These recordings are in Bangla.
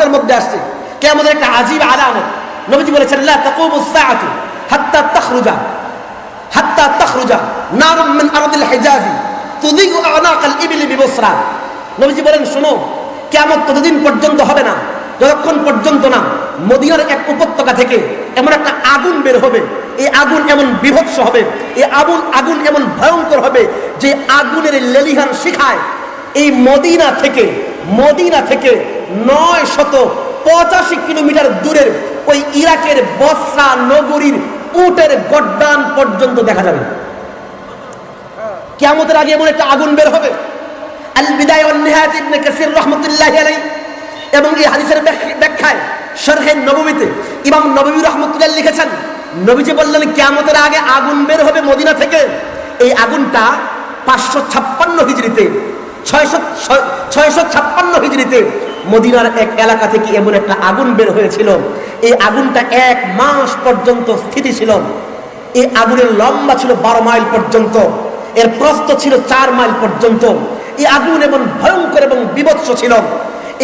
হাদিসের মধ্যে আসছে কেমন একটা আজীব আলামত নবীজি বলেছেন হাত্তা হাত্তা নবীজি বলেন, শোনো ততদিন পর্যন্ত হবে না, যতক্ষণ পর্যন্ত না এক উপত্যকা থেকে এমন একটা আগুন বের হবে, এই আগুন এমন বিভৎস হবে, এই আগুন আগুন এমন ভয়ঙ্কর হবে যে আগুনের লেলিহান শিখায়, এই মদিনা থেকে মদিনা থেকে নয় শত পঁচাশি কিলোমিটার দূরের ওই ইরাকের বসরা নগরীর উটের গড্ডান পর্যন্ত দেখা যাবে। কিয়ামতের আগে এমন একটা আগুন বের হবে। আল বিদায় নিহায়াত ইবনে কাসির রাহমাতুল্লাহি আলাইহি এবং এই হাদিসের ব্যাখ্যা- ব্যাখ্যায় শরহে নববীতে ইমাম নববী রহমতুল্লাহ লিখেছেন, নবীজি বললেন, কিয়ামতের আগে আগুন বের হবে মদিনা থেকে। এই আগুনটা পাঁচশো ছাপ্পান্ন হিজড়িতে, ছয়শো ছয়শো ছাপ্পান্ন হিজড়িতে মদিনার এক এলাকা থেকে এমন একটা আগুন বের হয়েছিল। এই আগুনটা এক মাস পর্যন্ত স্থিতি ছিল। এই আগুনের লম্বা ছিল বারো মাইল পর্যন্ত। এর প্রস্থ ছিল চার মাইল পর্যন্ত। এই আগুন এমন ভয়ঙ্কর এবং বিভৎস ছিল।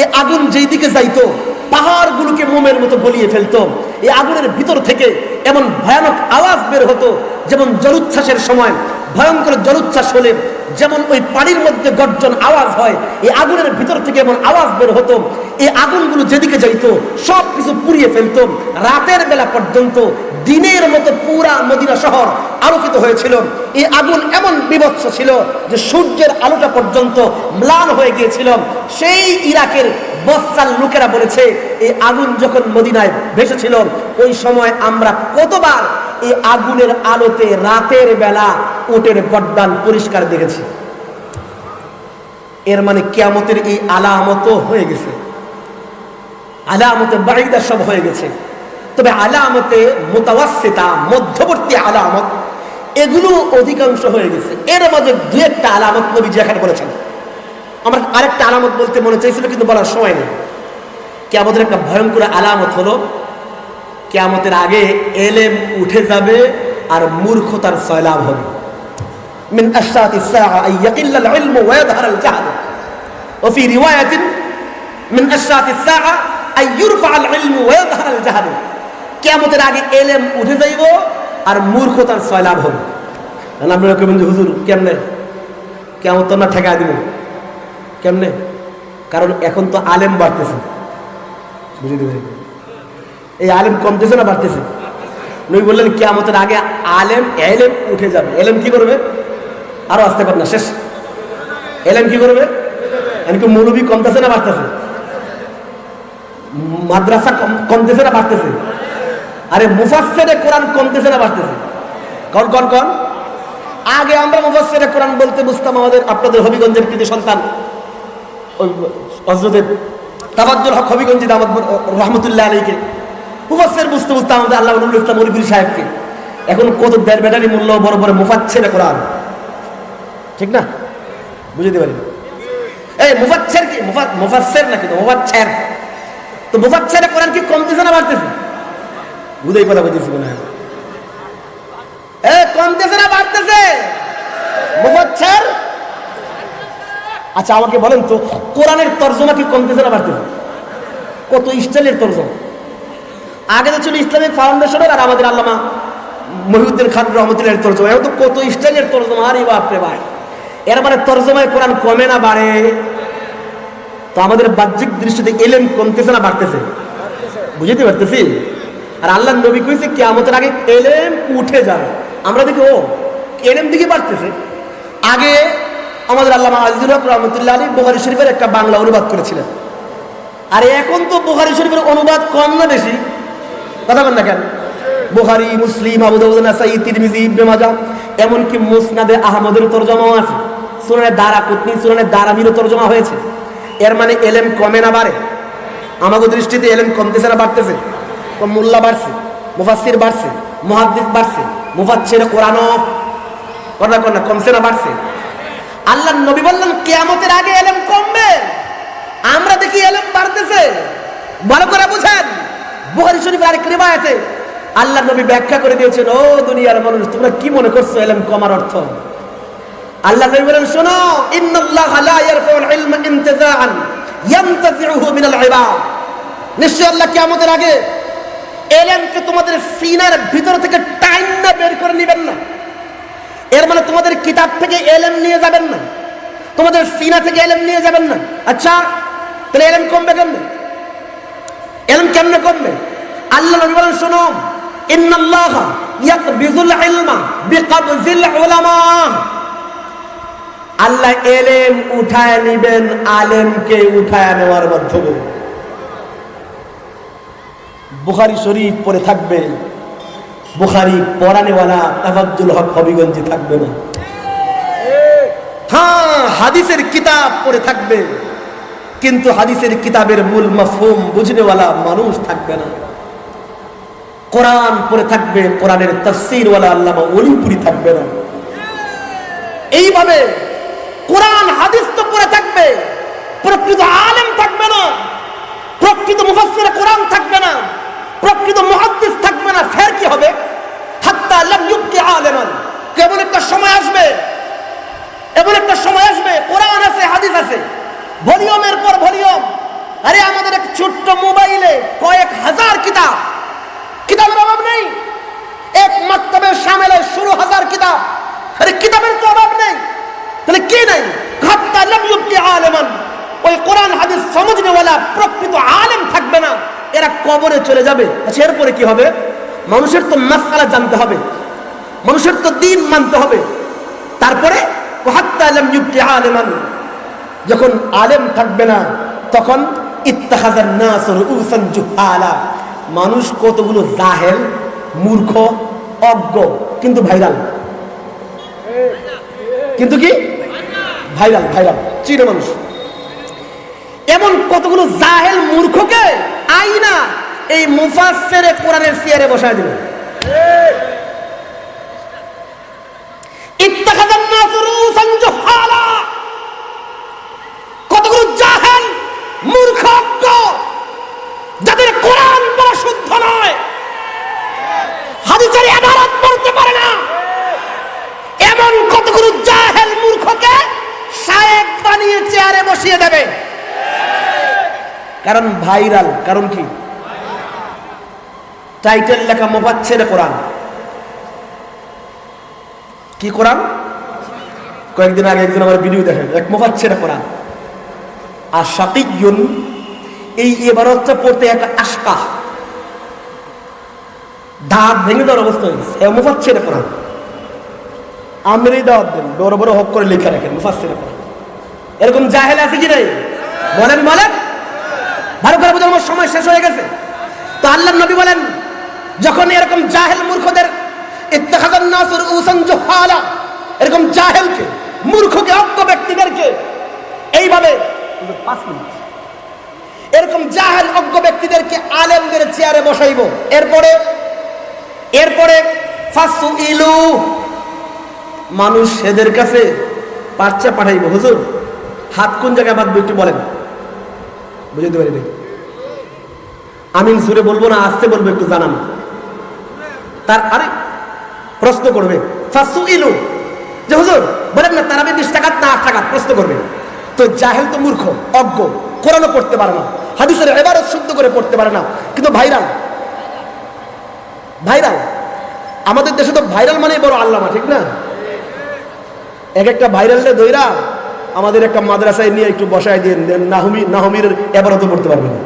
এই আগুন যেই দিকে যাইতো, পাহাড়গুলোকে মোমের মতো গলিয়ে ফেলতো। এই আগুনের ভিতর থেকে এমন ভয়ানক আওয়াজ বের হতো, যেমন জলোচ্ছ্বাসের সময়। ভয়ঙ্কর জলোচ্ছ্বাস হলে যেমন ওই পানির মধ্যে গর্জন আওয়াজ হয়, এই আগুনের ভিতর থেকে এমন আওয়াজ বের হতো, এই আগুনগুলো যেদিকে যাইত সব কিছু পুড়িয়ে ফেলতো। রাতের বেলা পর্যন্ত দিনের মতো পুরা মদিনা শহর আলোকিত হয়েছিল। এই আগুন এমন বিভৎস ছিল যে সূর্যের আলোটা পর্যন্ত ম্লান হয়ে গিয়েছিল। সেই ইরাকের বস্তার লোকেরা বলেছে, এই আগুন যখন মদিনায় ভেসেছিল, ওই সময় আমরা কতবার এই আগুনের আলোতে রাতের বেলা উটের গড্ডান পরিষ্কার দেখেছি। এর মানে কিয়ামতের এই আলামত হয়ে গেছে। আলামতে বাড়িদা সব হয়ে গেছে। তবে আলামতে মোতাবাসিতা মধ্যবর্তী আলামত, এগুলো অধিকাংশ হয়ে গেছে। এর মাঝে দু একটা আলামত নবী যেখানে বলেছেন। আমার আরেকটা আলামত বলতে মনে চাইছিল কিন্তু বলার সময় নেই কেয়ামতের একটা ভয়ঙ্কর আলামত হলো কেয়ামতের আগে এলেম উঠে যাবে আর মূর্খতার সয়লাভ হবে من أشراط الساعة أن يقل العلم ويظهر الجهل وفي رواية من أشراط الساعة أن يرفع العلم ويظهر الجهل কেয়ামতের আগে এলেম উঠে যাইব আর মূর্খতার সয়লাভ হবে তাহলে আপনারা কেমন হুজুর কেমনে কেমন তো আমরা ঠেকা দিব কেমনে? কারণ এখন তো আলেম বাড়তেছে। বুঝে দেবেন এই আলেম কমতেছে না বাড়তেছে? নবী বললেন, কেয়ামতের আগে আলেম, এলেম উঠে যাবে। এলেম কি করবে? আরও আসতে পার না শেষ। এলেম কি করবে? এমনকি মৌলবী কমতেছে না বাড়তেছে? মাদ্রাসা কমতেছে না বাড়তেছে? আরে মুফাসসিরে কোরআন কমতেছে না বাড়তেছে? কন কন কন? আগে আমরা মুফাসসিরে কোরআন বলতে বুঝতাম আমাদের, আপনাদের হবিগঞ্জের কৃতি সন্তান। হজরতের তাবাজ্জুল হক হবিগঞ্জি রহমতুল্লাহ আলীকে মুফাসসির বুঝতে বুঝতে আমাদের আল্লাহ নবুল ইসলাম মরিবুল সাহেবকে। এখন কত দেড় ব্যাটারি মূল্য বড় বড় মুফাচ্ছেরে কোরআন। ঠিক না? বুঝতে পারি এই মুফাচ্ছের কি? মুফা- মুফাচ্ছের না কিন্তু মুফাচ্ছের তো মুফাচ্ছেরে কোরআন কি কমতেছে না বাড়তেছে? বুঝেই কথা বুঝেছি মনে হয়। এ কমতেছে না বাড়তেছে? মুফাচ্ছের আচ্ছা আমাকে বলেন তো, কোরআনের তর্জমা কি কমতেছে না বাড়তেছে কত স্টাইলের তর্জমা? আগে তো ছিল ইসলামিক ফাউন্ডেশনের আর আমাদের আল্লামা মহিউদ্দিন খান রহমতুল্লাহ তর্জমা। এখন তো কত স্টাইলের তর্জমা? আরে বাপরে ভাই। এর মানে তর্জমায় কোরআন কমে না বাড়ে। তো আমাদের বাহ্যিক দৃষ্টিতে এলেম কমতেছে না, বাড়তেছে। বুঝতে পারতেছি? আর আল্লাহ নবী কইছে, কেয়ামতের আগে এলেম উঠে যাবে। আমরা দেখি, ও, এলেম দিকে বাড়তেছে। আগে আমাদের আল্লামা আজিজুল হক রহমতুল্লাহ আলী বোহারি শরীফের একটা বাংলা অনুবাদ করেছিলেন। আর এখন তো বোহারি শরীফের অনুবাদ কম না বেশি? কথা বল না কেন? বুখারী, মুসলিম এমনকি মুসনাদে আহমদের তরজমাও আছে। সুনানে দারা কুতনি সুনানে দারামিরও তরজমা হয়েছে। এর মানে এলেম কমে না বাড়ে। আমাদের দৃষ্টিতে এলেম কমতেছে না, বাড়তেছে। মোল্লা বাড়ছে, মুফাসসির বাড়ছে, মুহাদ্দিস বাড়ছে, মুফাচ্ছির কোরআনও, কথা না, কমছে না, বাড়ছে। আল্লাহ নবী বললেন, কিয়ামতের আগে এলেম কমবে। আমরা দেখি এলেম বাড়তেছে। ভালো করে বুঝেন, বুখারী শরীফের আরেক রিবায়াতে আল্লাহ নবী ব্যাখ্যা করে দিয়েছেন, ও দুনিয়ার মানুষ, তোমরা কি মনে করছ এলেম কমার অর্থ? আল্লাহ নবী বলেন, শোনো, ইন্নাল্লাহ লা ইয়ারফাউল ইলমা ইনতিজাআন ইয়ানতাজিউহু মিনাল ইবাদ। নিশ্চয় আল্লাহ কি আমাদের আগে এলেমকে তোমাদের সিনার ভিতর থেকে টাইম না বের করে নেবেন না। এর মানে তোমাদের কিতাব থেকে এলেম নিয়ে যাবেন না। তোমাদের সিনা থেকে এলেম নিয়ে যাবেন না। আচ্ছা তাহলে এলেম কমবে কেমনে? এলেম কেমনে কমবে? আল্লাহ নবী বলেন, শোনো, ইন্নাল্লাহ ইয়াকবিজুল ইলমা বিকবজিল উলামা। আল্লাহ উঠায় নিবেন, আলেমকে উঠায় নেওয়ার মাধ্যমে। বুখারি শরীফ পরে থাকবে। বুখারি পড়ানেওয়ালা তাফাজ্জুল হক হবিগঞ্জে থাকবে না। হ্যাঁ হাদিসের কিতাব পড়ে থাকবে। কিন্তু হাদিসের কিতাবের মূল মাফহুম বুঝনেওয়ালা মানুষ থাকবে না। কোরআন পড়ে থাকবে, কোরআনের তফসিরওয়ালা আল্লামা অলিপুরি থাকবে না। এইভাবে কোরআন, হাদিস তো পড়ে থাকবে। প্রকৃত আলেম থাকবে না। প্রকৃত মুফাসসির কোরআন থাকবে না। প্রকৃত মুহাদ্দিস থাকবে না, ফের কি হবে? হাত্তা লাম ইউবকি আলেমান। কেবল একটা সময় আসবে, এমন একটা সময় আসবে, কোরআন আছে, হাদিস আছে, ভলিউমের পর ভলিউম। আরে আমাদের এক ছোট্ট মোবাইলে কয়েক হাজার কিতাব, কিতাবের অভাব নেই। এক মাক্তবের সামেলে ষোলো হাজার কিতাব, আরে কিতাবের তো অভাব নেই। তাহলে কি নাই? ইউবকি আলেমান। ওই কোরআন, হাদিস সমঝনেওয়ালা প্রকৃত আলেম থাকবে না। এরা কবরে চলে যাবে। আচ্ছা এরপরে কি হবে? মানুষের তো মাসালা জানতে হবে। মানুষের তো দিন মানতে হবে। তারপরে আলেমান। যখন আলেম থাকবে না, তখন মানুষ কতগুলো জাহেল, মূর্খ, অজ্ঞ, কিন্তু ভাইরাল। কিন্তু কি? ভাইরাল ভাইরাল চিনে মানুষ। এমন কতগুলো জাহেল, মূর্খকে আইনা এই মুফাসের কোরআনের চেয়ারে বসায় দিল ইত্তাখাযান নাস রুউসান জুহালা কতগুলো জাহেল মূর্খ অজ্ঞ যাদের কোরআন পড়া শুদ্ধ নয় হাদিসের ইবারত পড়তে পারে না এমন কতগুলো জাহেল মূর্খকে শায়েক বানিয়ে চেয়ারে বসিয়ে দেবে কারণ ভাইরাল, কারণ কি? টাইটেল লেখা মোফাচ্ছের কোরআন। কি কোরআন? কয়েকদিন আগে একদিন আমার ভিডিও দেখেন, এক মোফাচ্ছের কোরআন। আর শাকিগুন এই এবারতটা পড়তে একটা আশকা। দাঁত ভেঙে দেওয়ার অবস্থা হয়েছে। এ মুফাচ্ছের কোরআন। আমরাই দাওয়াত দেন, বড় বড় হক করে লেখা রাখেন মুফাচ্ছের কোরআন। এরকম জাহেল আছে কি নাই? বলেন বলেন। ভালো করে আমার সময় শেষ হয়ে গেছে। তো আল্লাহ নবী বলেন, যখন এরকম জাহেল মূর্খদের এরকম জাহেলকে, মূর্খকে, অজ্ঞ ব্যক্তিদেরকে এইভাবে এরকম জাহেল, অজ্ঞ ব্যক্তিদেরকে আলেমদের চেয়ারে বসাইব। এরপরে এরপরে ইলু মানুষ এদের কাছে পাঠাইব। হুজুর, হাত কোন জায়গায় বাঁধবো একটু বলেন। বুঝতে পারি আমি সুরে বলব না, আসতে বলব, একটু জানান। তার আরে, প্রশ্ন করবে যে হুজুর, বলেন না বিশ টাকা, না আট টাকা, প্রশ্ন করবে। তো জাহেল তো মূর্খ, অজ্ঞ, কোরআনও পড়তে পারে না, হাদিসের এবারত শুদ্ধ করে পড়তে পারে না। কিন্তু ভাইরাল ভাইরাল, আমাদের দেশে তো ভাইরাল মানেই বড় আল্লামা, ঠিক না? এক একটা ভাইরালে দইরা আমাদের একটা মাদ্রাসায় নিয়ে একটু বসায় দিয়ে দেন নাহমি নাহমির এবারত পড়তে পারবে না।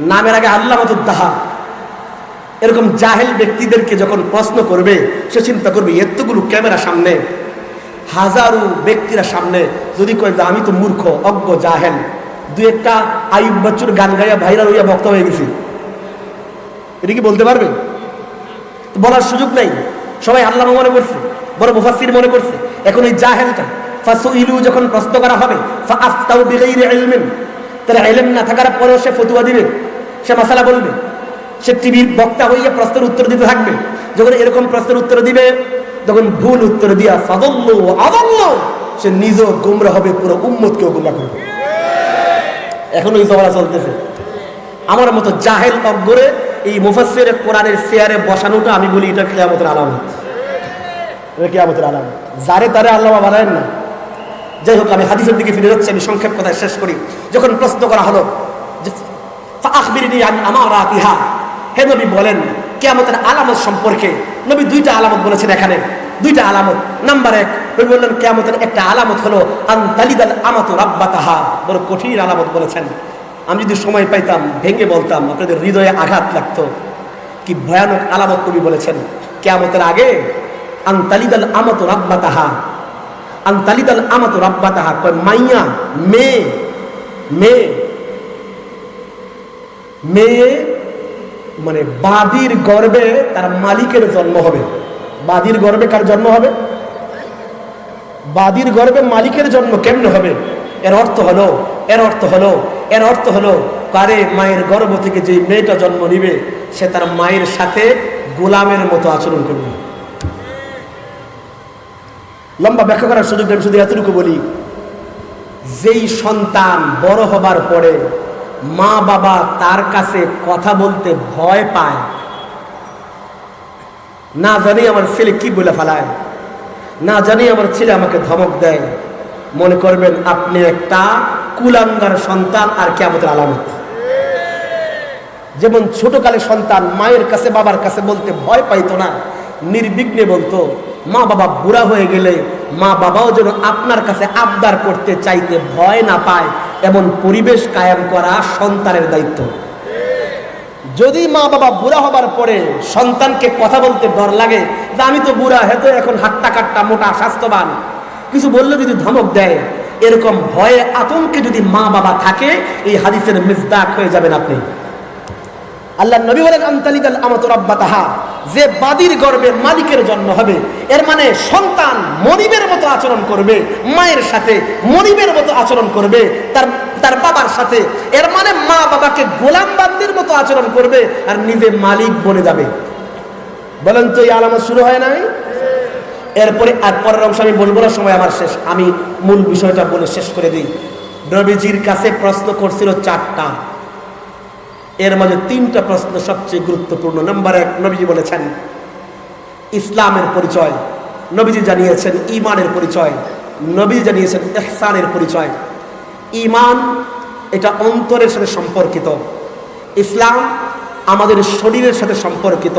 নামের আগে আল্লাহ দাহা এরকম জাহেল ব্যক্তিদেরকে যখন প্রশ্ন করবে, সে চিন্তা করবে, এতগুলো ক্যামেরা সামনে, হাজারো ব্যক্তিরা সামনে। যদি কয় যে, আমি তো মূর্খ, অজ্ঞ, জাহেল। দু একটা আয়ুব বচ্চুর গান গাইয়া ভাইরাল হইয়া ভক্ত হয়ে গেছি। এটা কি বলতে পারবে? বলার সুযোগ নাই। সবাই আল্লাহ মনে করছে, বড় মুফাসির মনে করছে। এখন এই জাহেলটা ফাসু ইলু যখন প্রশ্ন করা হবে, ফাআফতাউ বিগাইরি ইলমিন, তাহলে ইলম না থাকার পরেও সে ফতুয়া দিবে, সে মাসালা বলবে, সে টিভির বক্তা হইয়া প্রশ্নের উত্তর দিতে থাকবে। যখন এরকম প্রশ্নের উত্তর দিবে, তখন ভুল উত্তর দিয়া ফাদল্ল আদল্ল, সে নিজ গুমরা হবে, পুরো উম্মতকেও গুমরা করবে। এখন ওই ঝগড়া চলতেছে। আমার মতো জাহেল অজ্ঞরে এই মুফাসসির কোরআনের চেয়ারে বসানোটা আমি বলি, এটা কিয়ামতের আলামত। এটা কিয়ামতের আলামত। যারে তারে আল্লাহ বানায়েন না। যাই হোক, আমি হাদিসের দিকে ফিরে যাচ্ছি, আমি সংক্ষেপ কথায় শেষ করি। যখন প্রশ্ন করা হলো যে আন আমারাতিহা হে নবী বলেন, কিয়ামতের আলামত সম্পর্কে। নবী দুইটা আলামত বলেছেন এখানে, দুইটা আলামত। নাম্বার এক, নবী বললেন, কিয়ামতের একটা আলামত হলো, আন তালিদাল আমাতু রাব্বাতাহা। বড় কঠিন আলামত বলেছেন। আমি যদি সময় পাইতাম, ভেঙে বলতাম, আপনাদের হৃদয়ে আঘাত লাগতো। কি ভয়ানক আলামত নবী বলেছেন, কিয়ামতের আগে, আন তালিদাল আমাতু রাব্বাতাহা। আন তালিদাল আমাতু রাব্বাতাহা, কয়, মাইয়া, মেয়ে মেয়ে মেয়ে মানে বাদির গর্বে তার মালিকের জন্ম হবে। বাদির গর্বে কার জন্ম হবে? বাদির গর্বে মালিকের জন্ম কেমনে হবে? এর অর্থ হলো, এর অর্থ হলো, এর অর্থ হলো, কারে মায়ের গর্ভ থেকে যে মেয়েটা জন্ম নিবে, সে তার মায়ের সাথে গোলামের মতো আচরণ করবে। লম্বা ব্যাখ্যা করার সুযোগ আমি শুধু এতটুকু বলি। যেই সন্তান বড় হবার পরে মা বাবা তার কাছে কথা বলতে ভয় পায়, না জানি আমার ছেলে কি বলে ফেলায়, না জানি আমার ছেলে আমাকে ধমক দেয়। মনে করবেন আপনি একটা কুলাঙ্গার সন্তান আর কেমতের আলামত। যেমন ছোটকালে সন্তান মায়ের কাছে বাবার কাছে বলতে ভয় পাইতো না নির্বিঘ্নে বলতো, মা বাবা বুড়া হয়ে গেলে মা বাবাও যেন আপনার কাছে আবদার করতে চাইতে ভয় না পায়, এমন পরিবেশ কায়েম করা সন্তানের দায়িত্ব। যদি মা বাবা বুড়া হবার পরে সন্তানকে কথা বলতে ডর লাগে যে আমি তো বুড়া হেতো এখন হাট্টা কাট্টা মোটা স্বাস্থ্যবান। কিছু বললে যদি ধমক দেয়, এরকম ভয়ে আতঙ্কে যদি মা বাবা থাকে, এই হাদিসের মিসদাক হয়ে যাবেন আপনি। আল্লাহ নবী বলেন আন্তালিদাল আমাত রাব্বাতাহা। যে বাদির গর্বে মালিকের জন্ম হবে, এর মানে সন্তান মনিবের মতো আচরণ করবে, মায়ের সাথে মনিবের মতো আচরণ করবে, তার তার বাবার সাথে, এর মানে মা বাবাকে গোলাম বান্দির মতো আচরণ করবে আর নিজে মালিক বনে যাবে। বলেন তো এই আলামত শুরু হয় নাই? এরপরে আর পরের অংশ আমি বলব না, সময় আমার শেষ। আমি মূল বিষয়টা বলে শেষ করে দিই। নবীজির কাছে প্রশ্ন করছিল চারটা। এর মাঝে তিনটা প্রশ্ন সবচেয়ে গুরুত্বপূর্ণ। নাম্বার এক, নবীজি বলেছেন, ইসলামের পরিচয়। নবীজি জানিয়েছেন ইমানের পরিচয়। নবীজি জানিয়েছেন, এহসানের পরিচয়। ইমান এটা অন্তরের সাথে সম্পর্কিত। ইসলাম, আমাদের শরীরের সাথে সম্পর্কিত।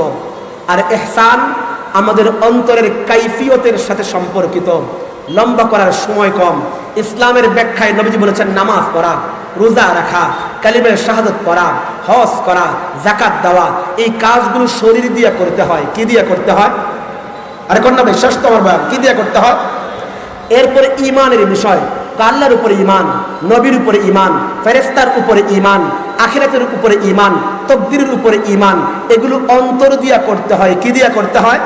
আর এহসান, আমাদের অন্তরের কাইফিয়তের সাথে সম্পর্কিত। লম্বা করার সময় কম। ইসলামের ব্যাখ্যায় নবীজি বলেছেন, নামাজ পড়া, রোজা রাখা, কালিমের শাহাদত পড়া, হজ করা জাকাত দেওয়া, এই কাজগুলো শরীর দিয়ে করতে হয়। কি দিয়ে করতে হয়? আরে কন্যা ভাই, শেষ তোমার বয়ান। কি দিয়ে করতে হয়? এরপরে ইমানের বিষয়। আল্লাহর উপরে ইমান নবীর উপরে ইমান ফেরেস্তার উপরে ইমান আখিরাতের উপরে ইমান তকদিরের উপরে ইমান এগুলো অন্তর দিয়া করতে হয়। কি দিয়া করতে হয়?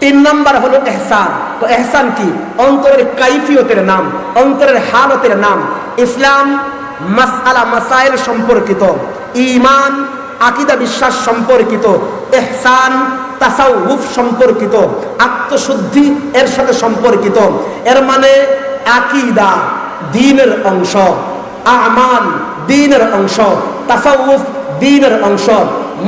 তিন নাম্বার হলো এহসান। এহসান কি? অন্তরের কাইফিয়তের নাম, অন্তরের হালতের নাম। ইসলাম মাসআলা মাসাইল সম্পর্কিত ইমান আকিদা বিশ্বাস সম্পর্কিত, এহসান, তাসাউফ সম্পর্কিত, আত্মশুদ্ধি এর সাথে সম্পর্কিত। এর মানে আকিদা, দিনের অংশ। আমান দিনের অংশ। তাসাউফ, দিনের অংশ।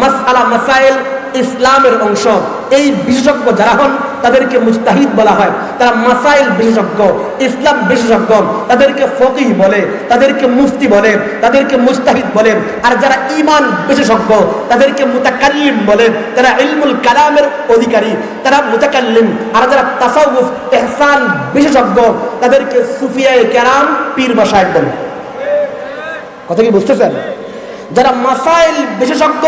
মাসআলা মাসাইল ইসলামের অংশ। এই বিশেষজ্ঞ যারা হন তাদেরকে মুস্তাহিদ বলা হয়। তারা মাসাইল বিশেষজ্ঞ, ইসলাম বিশেষজ্ঞ, তাদেরকে ফকিহ বলে, তাদেরকে মুফতি বলে, তাদেরকে মুস্তাহিদ বলে। আর যারা ইমান বিশেষজ্ঞ, তাদেরকে মুতাকাল্লিম বলে। তারা ইলমুল কালামের অধিকারী, তারা মুতাকাল্লিম। আর যারা তাসাউফ, এহসান বিশেষজ্ঞ, তাদেরকে সুফিয়ায়ে কেরাম পীর বাসায় বলে। কথা কি বুঝতেছেন? যারা মাসাইল বিশেষজ্ঞ,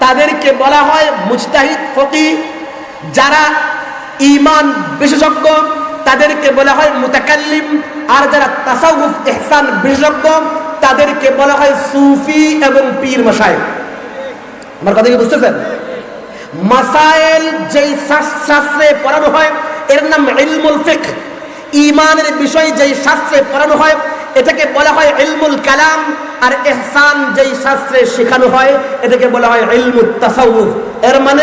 তাদেরকে বলা হয় মুজতাহিদ ফকি যারা ইমান বিশেষজ্ঞ, তাদেরকে বলা হয় মুতাকাল্লিম। আর যারা তাসাউফ, ইহসান বিশেষজ্ঞ, তাদেরকে বলা হয় সুফি এবং পীর মশাই আমার কথা কি বুঝতেছেন? মাসাইল যেই শাস- শাস্ত্রে পড়ানো হয়, এর নাম ইলমুল ফিকহ। ইমানের বিষয় যেই শাস্ত্রে পড়ানো হয়, এটাকে বলা হয় ইলমুল কালাম। আর এহসান যেই শাস্ত্রে শেখানো হয়, এটাকে বলা হয় ইলমুল তাসাউফ। এর মানে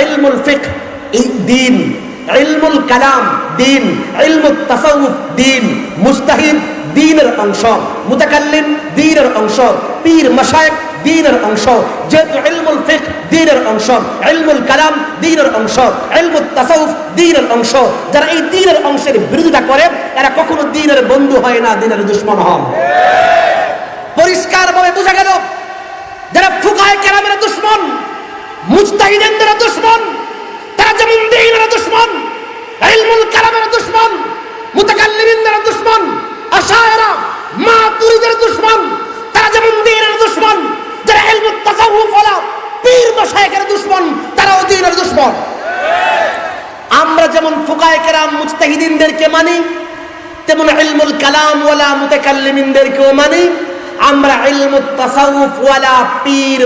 ইলমুল ফিকহ, এই দিন। ইলমুল কালাম, দিন। ইলমুল তাসাউফ, দিন। মুস্তাহিদ দিনের অংশ। মুতাকাল্লিম দিনের অংশ। পীর মশায়েক দিনের অংশ। যেহেতু ইলমুল ফিক দিনের অংশ। ইলমুল কালাম, দিনের অংশ। ইলমুল তাসাউফ, দিনের অংশ। যারা এই দিনের অংশের বিরোধিতা করে, এরা কখনো দিনের বন্ধু হয় না, দিনের দুশ্মন হন পরিষ্কারভাবে বোঝা গেল, যারা ফুকায় কেরামের দুশ্মন মুজতাহিদের দুশ্মন, তারা যেমন দিনের দুশ্মন তারা যেমন দুশ্মন আমরা যেমন ফুকায়ে কেরাম মুজতাহিদিনদেরকে মানি, তেমন ইলমুল কালাম ওয়ালা মুতাকাল্লিমিনদেরকেও মানি, আমরা ইলমুত তাসাউফ ওয়ালা পীর